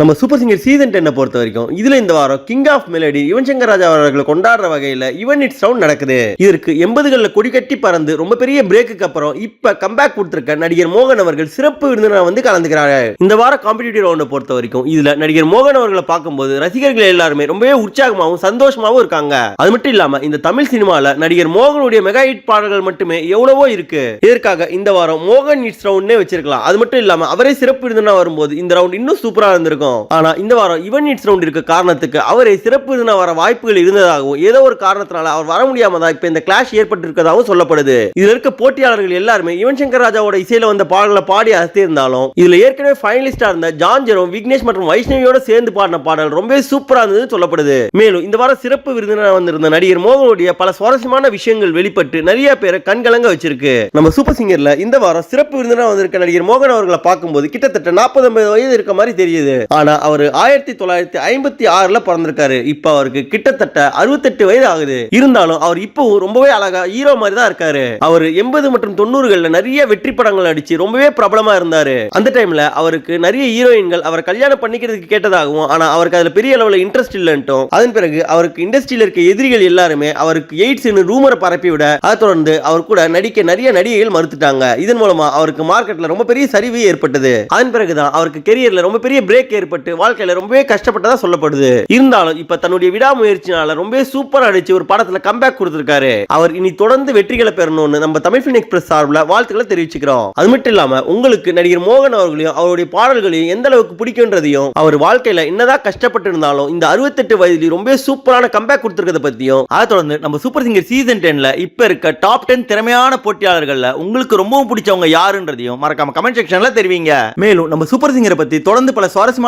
நம்ம super singer season டென்னை பொறுத்த வரைக்கும் இதுல இந்த வாரம் king of melody Yuvan Shankar Raja அவர்களை கொண்டாடுற வகையில் யுவன் இட்ஸ் ரவுண்ட் நடக்குது. இதற்கு எண்பதுகளில் கொடி கட்டி பறந்து ரொம்ப பெரிய பிரேக்குக்கு அப்புறம் இப்ப கம்பேக் கொடுத்திருக்க நடிகர் மோகன் அவர்கள் சிறப்பு விருந்தினர் வந்து கலந்துக்கிறாரு. இந்த வார காம்படிட்டிவ் ரவுண்டை பொறுத்த வரைக்கும் இதுல நடிகர் மோகன் அவர்களை பார்க்கும்போது ரசிகர்கள் எல்லாருமே ரொம்பவே உற்சாகமாகவும் சந்தோஷமாகவும் இருக்காங்க. அது மட்டும் இல்லாம இந்த தமிழ் சினிமால நடிகர் மோகனுடைய மெகா ஹிட் பாடல்கள் மட்டுமே எவ்வளவோ இருக்கு. இதற்காக இந்த வாரம் மோகன் இட்ஸ் ரவுண்ட்னே வச்சிருக்கலாம். அது மட்டும் இல்லாம அவரே சிறப்பு விருந்தினர் வரும்போது இந்த ரவுண்ட் இன்னும் சூப்பரா இருந்திருக்கும். ஆனா இந்த வாரம் இவன் இட்ஸ் ரவுண்ட் இருக்க காரணத்துக்கு அவரை சிறப்பு விருந்தினர் வர வாய்ப்புகள் இருந்ததாகவும் ஏதோ ஒரு காரணத்தினால அவர் வர முடியாம தான் இப்ப இந்த கிளாஷ் ஏற்பட்டிருக்கதாகவும் சொல்லப்படுது. இதுல இருக்க போட்டியாளர்கள் எல்லாருமே யுவன் சங்கர் ராஜாவோட இசையில வந்த பாடல்களை பாடி அசத்தியிருந்தாலும் இதுல ஏற்கனவே ஃபைனலிஸ்டா இருந்த ஜான் ஜெரோம் விக்னேஷ் மற்றும் வைஷ்ணவியோட சேர்ந்து பாடின பாடல் ரொம்பவே சூப்பரா இருந்தது சொல்லப்படுது. மேலும் இந்த வாரம் சிறப்பு விருந்தினர் வந்திருந்த நடிகர் மோகனுடைய பல சுவாரஸ்யமான விஷயங்கள் வெளிப்பட்டு நிறைய பேரை கண்கலங்க வச்சிருக்கு. நம்ம சூப்பர் சிங்கர்ல இந்த வாரம் சிறப்பு விருந்தினர் வந்திருக்க நடிகர் மோகன் அவர்களை பார்க்கும்போது கிட்டத்தட்ட 40 50 வயது இருக்க மாதிரி தெரியுது. ஆனால் அவர் ஆயிரத்தி தொள்ளாயிரத்தி ஐம்பத்தி ஆறில் பிறந்திருக்காரு. இப்போ அவருக்கு கிட்டத்தட்ட அறுபத்தெட்டு வயது ஆகுது. இருந்தாலும் அவர் இப்போவும் ரொம்பவே அழகா ஹீரோ மாதிரி தான் இருக்காரு. அவர் எண்பது மற்றும் தொண்ணூறுகளில் நிறைய வெற்றி படங்கள் அடிச்சு ரொம்பவே பிரபலமா இருந்தாரு. அந்த டைம்ல அவருக்கு நிறைய ஹீரோயின்கள் அவர் கல்யாணம் பண்ணிக்கிறதுக்கு கேட்டதாகவும் ஆனா அவருக்கு அதுல பெரிய அளவில் இன்ட்ரெஸ்ட் இல்லைன்ட்டும் அதன் பிறகு அவருக்கு இண்டஸ்ட்ரியில் இருக்க எதிரிகள் எல்லாருமே அவருக்கு எய்ட்ஸ்னு ரூமரை பரப்பி விட அதை தொடர்ந்து அவர் கூட நடிக்க நிறைய நடிகைகள் மறுத்துட்டாங்க. இதன் மூலமா அவருக்கு மார்க்கெட்ல ரொம்ப பெரிய சரிவு ஏற்பட்டது. அதன் பிறகுதான் அவருக்கு கெரியர்ல ரொம்ப பெரிய பிரேக் ஏற்பட்டு வாழ்க்கையில ரொம்பவே கஷ்டப்பட்டதா சொல்லப்படுது. இருந்தாலும் இப்ப தன்னுடைய விடாமுயற்சினால ரொம்பவே சூப்பரா அடிச்சு ஒரு படத்துல கம்பேக் கொடுத்திருக்காரு. அவர் இனி தொடர்ந்து வெற்றிகளை பெறணும்னு நம்ம தமிழ் ஃபிலிம் எக்ஸ்பிரஸ் சார்பில் வாழ்த்துக்களை தெரிவிச்சுக்கிறோம். அது மட்டும் இல்லாம உங்களுக்கு நடிகர் மோகன் அவர்களையும் அவருடைய பாடல்களையும் எந்த அளவுக்கு பிடிக்கும்ன்றதையும் அவர் வாழ்க்கையில என்னதான் கஷ்டப்பட்டு இருந்தாலும் இந்த அறுபத்தெட்டு வயதில் ரொம்ப சூப்பரான கம்பேக் கொடுத்திருக்கிறத பத்தியும் அதை தொடர்ந்து நம்ம சூப்பர் சிங்கர் சீசன் டென்ல இப்ப இருக்க டாப் டென் திறமையான போட்டியாளர்கள்ல உங்களுக்கு ரொம்பவும் பிடிச்சவங்க யாருன்றதையும் மறக்காம கமெண்ட் செக்ஷன்ல தெரிவிங்க. மேலும் நம்ம சூப்பர் சிங்கரை பத்தி தொடர்ந்து பல சுவாரஸ்யமான